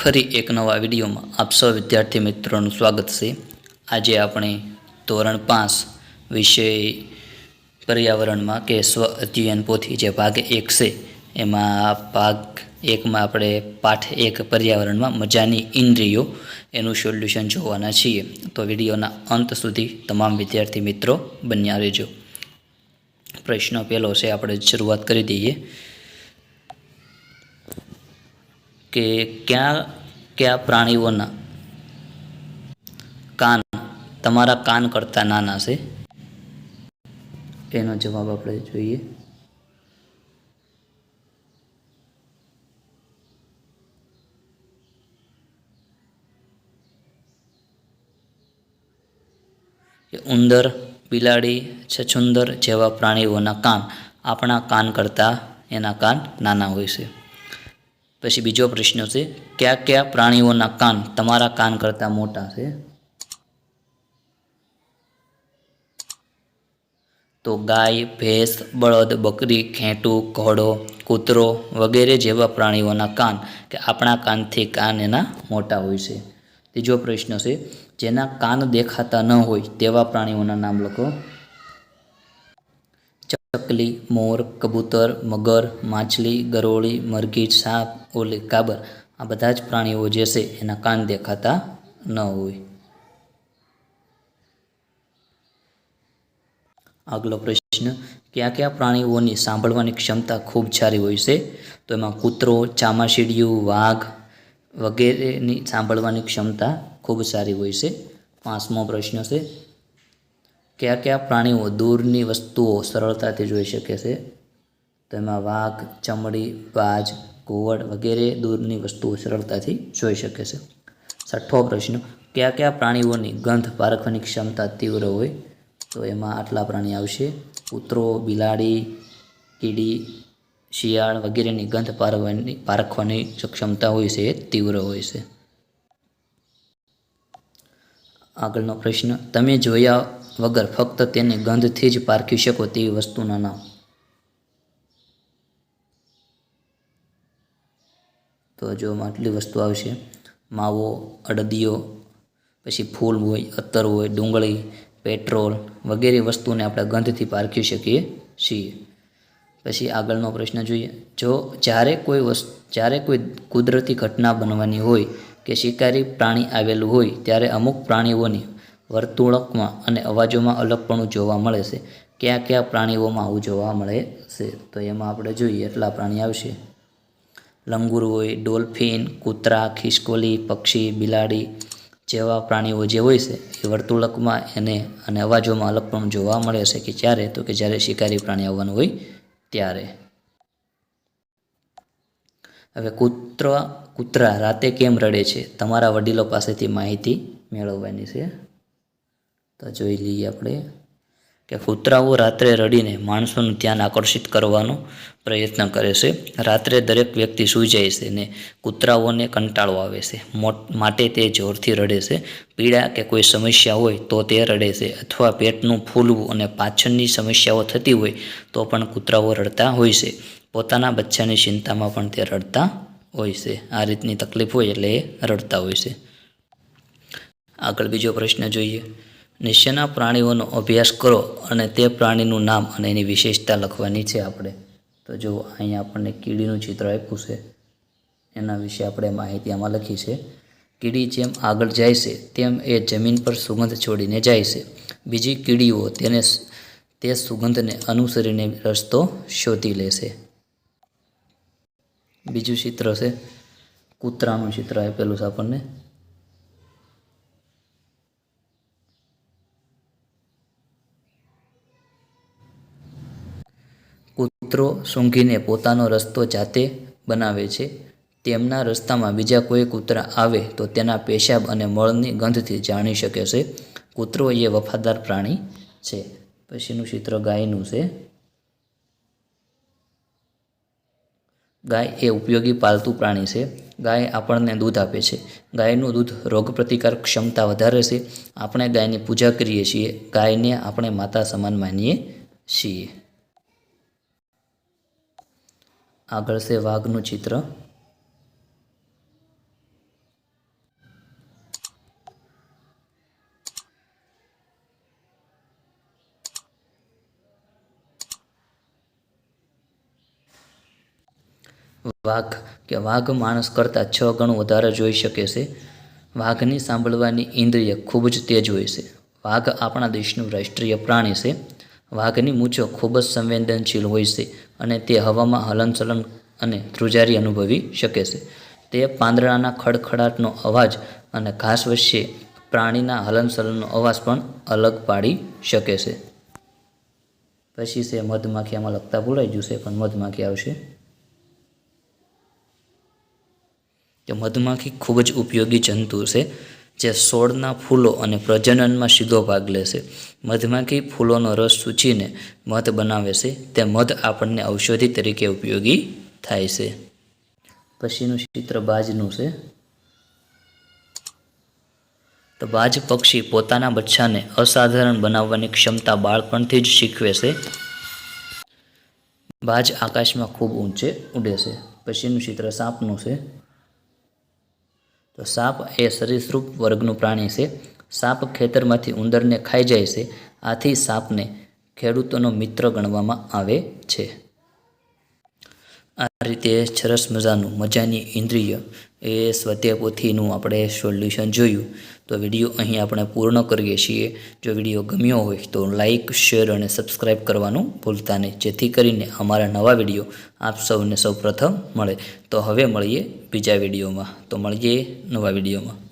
ફરી એક નવા વિડીયોમાં આપ સૌ વિદ્યાર્થી મિત્રોનું સ્વાગત છે. આજે આપણે ધોરણ પાંચ વિષય પર્યાવરણમાં કે સ્વ અધ્યયન પોથી જે ભાગ એક છે, એમાં ભાગ એકમાં આપણે પાઠ એક પર્યાવરણમાં મજાની ઇન્દ્રિયો એનું સોલ્યુશન જોવાના છીએ. તો વિડીયોના અંત સુધી તમામ વિદ્યાર્થી મિત્રો બન્યા રહેજો. પ્રશ્ન પહેલો છે, આપણે શરૂઆત કરી દઈએ. કે ક્યાં, કયા પ્રાણીઓના કાન, તમારા કાન કરતાં નાના છે? એનો જવાબ આપણે જોઈએ. ઉંદર, બિલાડી, છછુંદર જેવા પ્રાણીઓના કાન આપણા કાન કરતાં એના કાન નાના હોય છે. પછી બીજો પ્રશ્ન છે, કયા કયા પ્રાણીઓના કાન તમારા કાન કરતાં મોટા છે? તો ગાય, ભેંસ, બળદ, બકરી, ખેંટું, ઘોડો, કૂતરો વગેરે જેવા પ્રાણીઓના કાન કે આપણા કાનથી કાન એના મોટા હોય છે. ત્રીજો પ્રશ્ન છે, જેના કાન દેખાતા ન હોય તેવા પ્રાણીઓના નામ લખો. ચકલી, મોર, કબૂતર, મગર, માછલી, ગરોળી મરઘી સાપ, ઓલી, કાબર આ બધા જ પ્રાણીઓ જે છે એના કાન દેખાતા ન હોય. આગલો પ્રશ્ન, કયા કયા પ્રાણીઓની સાંભળવાની ક્ષમતા ખૂબ સારી હોય છે? તો એમાં કૂતરો ચામાશીડિયું વાઘ વગેરેની સાંભળવાની ક્ષમતા ખૂબ સારી હોય છે. પાંચમો પ્રશ્ન છે કયા કયા પ્રાણીઓ દૂરની વસ્તુઓ સરળતાથી જોઈ શકે છે? તો એમાં વાઘ, ચમડી, બાજ, ઘુવડ વગેરે દૂરની વસ્તુઓ સરળતાથી જોઈ શકે છે. છઠ્ઠો પ્રશ્ન, કયા કયા પ્રાણીઓની ગંધ પારખવાની ક્ષમતા તીવ્ર હોય? તો એમાં આટલા પ્રાણી આવશે. કૂતરો, બિલાડી, કીડી, શિયાળ વગેરેની ગંધ પારવાની, પારખવાની ક્ષમતા હોય છે એ તીવ્ર હોય છે. આગળનો પ્રશ્ન, તમે જોયા વગર ફક્ત તેને ગંધથી જ પારખી શકો તેવી વસ્તુના નામ. તો જો આટલી વસ્તુ આવશે, માવો અડદીઓ પછી ફૂલ હોય અત્તર હોય, ડુંગળી, પેટ્રોલ વગેરે વસ્તુને આપણે ગંધથી પારખી શકીએ છીએ. પછી આગળનો પ્રશ્ન જોઈએ, જો જ્યારે કોઈ વસ્તુ જ્યારે કોઈ કુદરતી ઘટના બનવાની હોય કે શિકારી પ્રાણી આવેલું હોય, ત્યારે અમુક પ્રાણીઓની વર્તુળકમાં અને અવાજોમાં અલગપણું જોવા મળે છે. કયા કયા પ્રાણીઓમાં આવું જોવા મળે છે? તો એમાં આપણે જોઈએ એટલા પ્રાણી આવશે. લંગૂર હોય, ડોલ્ફિન, કૂતરા, ખિસકોલી, પક્ષી, બિલાડી જેવા પ્રાણીઓ જે હોય છે, એ વર્તુળકમાં એને અને અવાજોમાં અલગપણું જોવા મળે છે કે ક્યારે? તો કે જ્યારે શિકારી પ્રાણી આવવાનું હોય ત્યારે. હવે કૂતરા કૂતરા રાતે કેમ રડે છે? તમારા વડીલો પાસેથી માહિતી મેળવવાની છે. તો જોઈ લઈએ આપણે કે કૂતરાઓ રાત્રે રડીને માણસોનું ધ્યાન આકર્ષિત કરવાનો પ્રયત્ન કરે છે. રાત્રે દરેક વ્યક્તિ સૂઈ જાય છે ને કૂતરાઓને કંટાળો આવે છે. માટે તે જોરથી રડે છે. પીડા કે કોઈ સમસ્યા હોય તો તે રડે છે અથવા પેટનું ફૂલવું અને પાછળની સમસ્યાઓ થતી હોય તો પણ કૂતરાઓ રડતા હોય છે. પોતાના બચ્ચાની ચિંતામાં પણ તે રડતા હોય છે. આ રીતની તકલીફ હોય એટલે એ રડતા હોય છે. આગળ બીજો પ્રશ્ન જોઈએ. નીચેના પ્રાણીઓનો અભ્યાસ કરો અને તે પ્રાણીનું નામ અને એની વિશેષતા લખવાની છે આપણે. તો જો અહીંયા આપણને કીડીનું ચિત્ર આપ્યું છે, એના વિશે આપણે માહિતી આમાં લખી છે. કીડી જેમ આગળ જાય છે, તેમ એ જમીન પર સુગંધ છોડીને જાય છે. બીજી કીડીઓ તેને તે સુગંધને અનુસરીને રસ્તો શોધી લેશે બીજું ચિત્ર છે, કૂતરાનું ચિત્ર આપેલું છે આપણને. કૂતરો સૂંઘીને પોતાનો રસ્તો જાતે બનાવે છે. તેમના રસ્તામાં બીજા કોઈ કૂતરા આવે તો તેના પેશાબ અને મળની ગંધથી જાણી શકે છે. કૂતરો એ વફાદાર પ્રાણી છે. પછીનું ચિત્ર ગાયનું છે. ગાય એ ઉપયોગી પાલતુ પ્રાણી છે. ગાય આપણને દૂધ આપે છે. ગાયનું દૂધ રોગપ્રતિકારક ક્ષમતા વધારે છે. આપણે ગાયની પૂજા કરીએ છીએ. ગાયને આપણે માતા સમાન માનીએ છીએ. આગળ છે વાઘનું ચિત્ર. વાઘ, કે વાઘ માણસ કરતાં છ ગણું વધારે જોઈ શકે છે. વાઘની સાંભળવાની ઇન્દ્રિય ખૂબ જ તેજ હોય છે. વાઘ આપણા દેશનું રાષ્ટ્રીય પ્રાણી છે. વાઘની મૂછો ખૂબ જ સંવેદનશીલ હોય છે અને તે હવામાં હલનચલન અને ધ્રુજારી અનુભવી શકે છે. તે પાંદડાના ખડખડાટનો અવાજ અને ઘાસ વચ્ચે પ્રાણીના હલનચલનનો અવાજ પણ અલગ પાડી શકે છે. પછી છે મધમાખી આમાં લખતા ભૂલાઈ ગયું છે, પણ મધમાખી આવશે. તો મધમાખી ખૂબ જ ઉપયોગી જંતુ છે. જે છોડના ફૂલો અને પ્રજનનમાં સીધો ભાગ લે છે. મધમાખી ફૂલોનો રસ સૂચીને મધ બનાવે છે. તે મધ આપણને ઔષધિ તરીકે ઉપયોગી થાય છે. પછીનું ચિત્ર બાજનું છે. તો બાજ પક્ષી પોતાના બચ્ચાને અસાધારણ બનાવવાની ક્ષમતા બાળપણથી જ શીખવે છે. બાજ આકાશમાં ખૂબ ઊંચે ઉડે છે. પછીનું ચિત્ર સાપનું છે. તો સાપ એ સરીસૃપ વર્ગનું પ્રાણી છે. સાપ ખેતરમાંથી ઉંદરને ખાઈ જાય છે. આથી સાપને ખેડૂતોનો મિત્ર ગણવામાં આવે છે. આ રીતે સરસ મજાનું મજાની ઇન્દ્રિય એ સ્વાધ્યાય આપણે સોલ્યુશન જોયું. તો વીડિયો અહીં આપણે પૂર્ણ કરીએ છીએ. જો વીડિયો ગમ્યો હોય તો લાઇક શેર અને સબસ્ક્રાઈબ કરવાનું ભૂલતા નહીં. જેથી કરીને અમારા નવા વીડિયો આપ સૌને સૌપ્રથમ મળે. તો હવે મળીએ બીજા વિડીયોમાં. તો મળીએ નવા વિડીયોમાં.